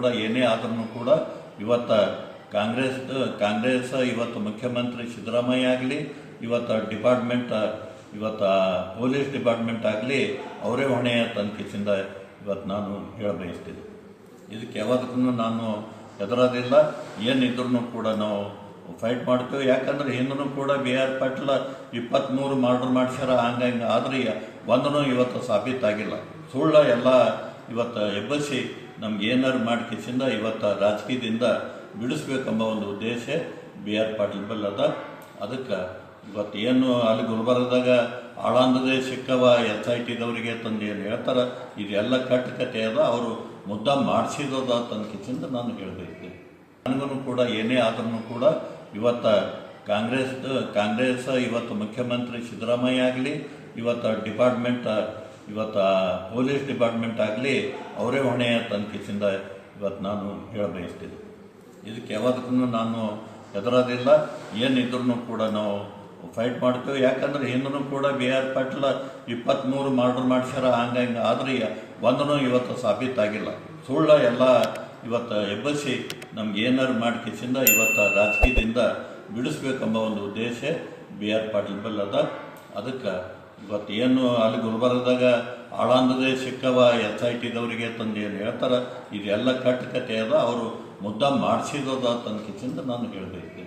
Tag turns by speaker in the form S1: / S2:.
S1: ಕೂಡ, ಏನೇ ಆದ್ರೂ ಕೂಡ ಇವತ್ತ ಕಾಂಗ್ರೆಸ್ ಕಾಂಗ್ರೆಸ್, ಇವತ್ತು ಮುಖ್ಯಮಂತ್ರಿ ಸಿದ್ದರಾಮಯ್ಯ ಆಗಲಿ, ಇವತ್ತು ಡಿಪಾರ್ಟ್ಮೆಂಟ್, ಇವತ್ತು ಪೊಲೀಸ್ ಡಿಪಾರ್ಟ್ಮೆಂಟ್ ಆಗಲಿ, ಅವರೇ ಹೊಣೆಯ ತನಿಖೆಯಿಂದ ಇವತ್ತು ನಾನು ಹೇಳ ಬಯಸ್ತೀನಿ. ಇದಕ್ಕೆ ಯಾವತ್ತೂ ನಾನು ಹೆದರೋದಿಲ್ಲ. ಏನಿದ್ರೂ ಕೂಡ ನಾವು ಫೈಟ್ ಮಾಡ್ತೇವೆ. ಯಾಕಂದ್ರೆ ಹಿಂದೂ ಕೂಡ ಬಿ ಆರ್ ಪಾಟೀಲ ಇಪ್ಪತ್ತ್ಮೂರು ಮರ್ಡರ್ ಮಾಡ್ಸ್ಯಾರ. ಹಂಗಂಗೆ ಆದ್ರೆ ಒಂದೂ ಇವತ್ತು ಸಾಬೀತಾಗಿಲ್ಲ. ಸುಳ್ಳ ಎಲ್ಲ ಇವತ್ತು ಎಬ್ಬಸಿ ನಮ್ಗೆ ಏನಾರು ಮಾಡ್ಕಿಸಿಂದ ಇವತ್ತು ರಾಜಕೀಯದಿಂದ ಬಿಡಿಸ್ಬೇಕೆಂಬ ಒಂದು ಉದ್ದೇಶ ಬಿ ಆರ್ ಪಾಟೀಲ್ ಬಲ್ ಅದ. ಅದಕ್ಕೆ ಇವತ್ತು ಏನು ಅಲ್ಲಿ ಗುಲ್ಬರ್ಗದಾಗ ಆಳಾಂಧ್ರದೇ ಸಿಕ್ಕವ ಎಸ್ ಐ ಟಿದವರಿಗೆ ತಂದು ಏನು ಹೇಳ್ತಾರೆ, ಇದೆಲ್ಲ ಕಟ್ಟುಕತೆ ಅದ. ಅವರು ಮುದ್ದ ಮಾಡಿಸಿದದ ತನಕಿಸಿಂದ ನಾನು ಹೇಳಬೇಕು. ನನಗೂ ಕೂಡ, ಏನೇ ಆದ್ರೂ ಕೂಡ ಇವತ್ತು ಕಾಂಗ್ರೆಸ್ ಕಾಂಗ್ರೆಸ್, ಇವತ್ತು ಮುಖ್ಯಮಂತ್ರಿ ಸಿದ್ದರಾಮಯ್ಯ ಆಗಲಿ, ಇವತ್ತು ಡಿಪಾರ್ಟ್ಮೆಂಟ್ ಇವತ್ತು ಪೊಲೀಸ್ ಡಿಪಾರ್ಟ್ಮೆಂಟ್ ಆಗಲಿ ಅವರೇ ಹೊಣೆ ತನಿಖೆಯಿಂದ ಇವತ್ತು ನಾನು ಹೇಳ ಬಯಸ್ತೀನಿ. ಇದಕ್ಕೆ ಯಾವತ್ತೂ ನಾನು ಹೆದರೋದಿಲ್ಲ. ಏನಿದ್ರೂ ಕೂಡ ನಾವು ಫೈಟ್ ಮಾಡ್ತೇವೆ. ಯಾಕಂದ್ರೆ ಹಿಂದೂ ಕೂಡ ಬಿ ಆರ್ ಪಾಟೀಲ ಇಪ್ಪತ್ತ್ಮೂರು ಮರ್ಡರ್ ಮಾಡ್ಸ್ಯಾರ. ಹಿಂಗೆ ಆದರೆ ಒಂದೂ ಇವತ್ತು ಸಾಬೀತಾಗಿಲ್ಲ. ಸುಳ್ಳ ಎಲ್ಲ ಇವತ್ತು ಎಬ್ಬಸಿ ನಮ್ಗೆ ಏನಾರು ಮಾಡ್ಕಿಸಿಂದ ಇವತ್ತು ರಾಜಕೀಯದಿಂದ ಬಿಡಿಸ್ಬೇಕೆಂಬ ಒಂದು ಉದ್ದೇಶ ಬಿ ಆರ್ ಪಾಟೀಲ್ ಬಲ್ಲದ ಅದಕ್ಕೆ ಇವತ್ತು ಏನು ಅಲ್ಲಿ ಗುಲ್ಬರ್ಗದಾಗ ಆಳಂದದೇ ಸಿಕ್ಕವ ಎಸ್ ಐ ಟಿದವರಿಗೆ ತಂದು ಏನು ಹೇಳ್ತಾರೆ? ಇದೆಲ್ಲ ಕಟ್ಟುಕತೆ ಅದ. ಅವರು ಮುದ್ದ ಮಾಡಿಸಿದದ ಕಿಚಿಂದ ನಾನು ಹೇಳಬೇಕು